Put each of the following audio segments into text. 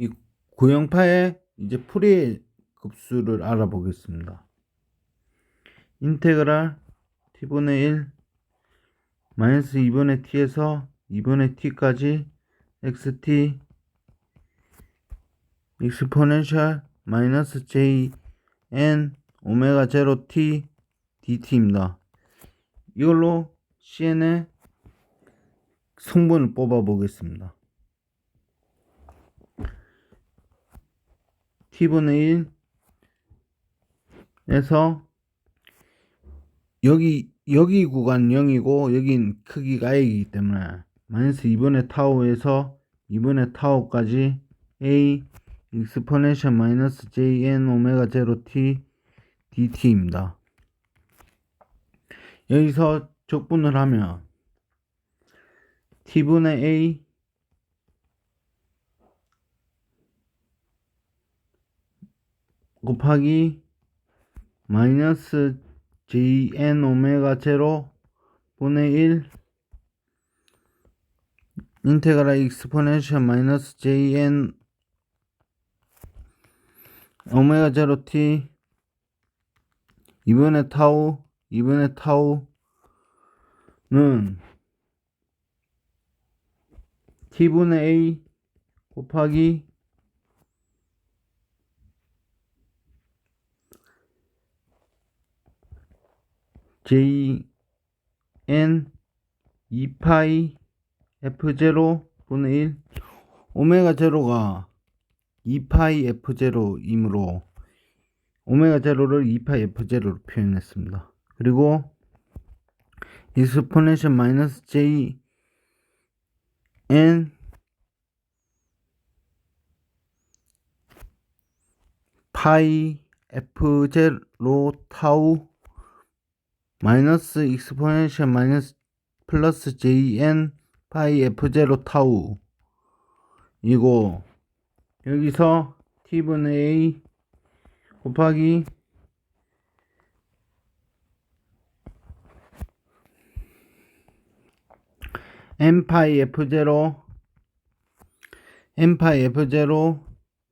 이 구형파의 이제 풀이의 급수를 알아보겠습니다. 인테그랄 t분의 1 마이너스 2분의 t에서 2분의 t까지 xt 익스포넨셜 마이너스 j n 오메가 제로 t dt입니다. 이걸로 cn의 성분을 뽑아 보겠습니다. T분의 1에서 여기 여기 구간 0이고 여긴 크기가 a이기 때문에 마이너스 2분의 타우에서 2분의 타우까지 a 익스포넨셜 마이너스 jn 오메가 제로 t dt입니다. 여기서 적분을 하면 t분의 a 곱하기 마이너스 jn 오메가 제로 분의 1 인테그랄 익스포넨셜 마이너스 jn 오메가 제로 t 2분의 타우 2분의 타우는 t분의 a 곱하기 j n 2파이 f0 분의 1 오메가 제로가 2파이 f0이므로 오메가 제로를 2파이 f0로 표현했습니다. 그리고 익스포넨셜 마이너스 j n 파이 f0 타우 마이너스 익스포넨셜 마이너스 플러스 jn 파이 f0 타우. 이고 여기서 t분의 a 곱하기 n 파이 f0 n 파이 f0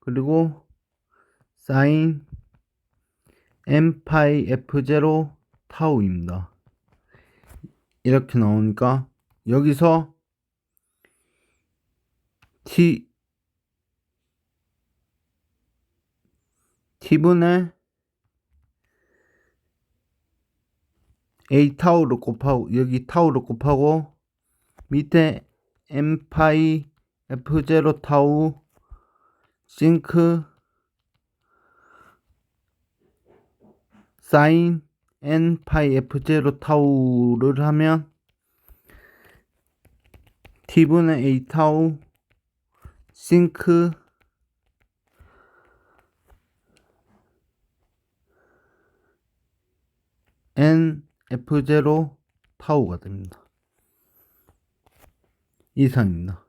그리고 사인 n 파이 f0 타우입니다. 이렇게 나오니까 여기서 t t분의 a 타우를 곱하고 여기 타우를 곱하고 밑에 m 파이 f0 타우 싱크 사인 n 파이 f0 타우를 하면 t분의 a 타우 싱크 n f0 타우가 됩니다. 이상입니다.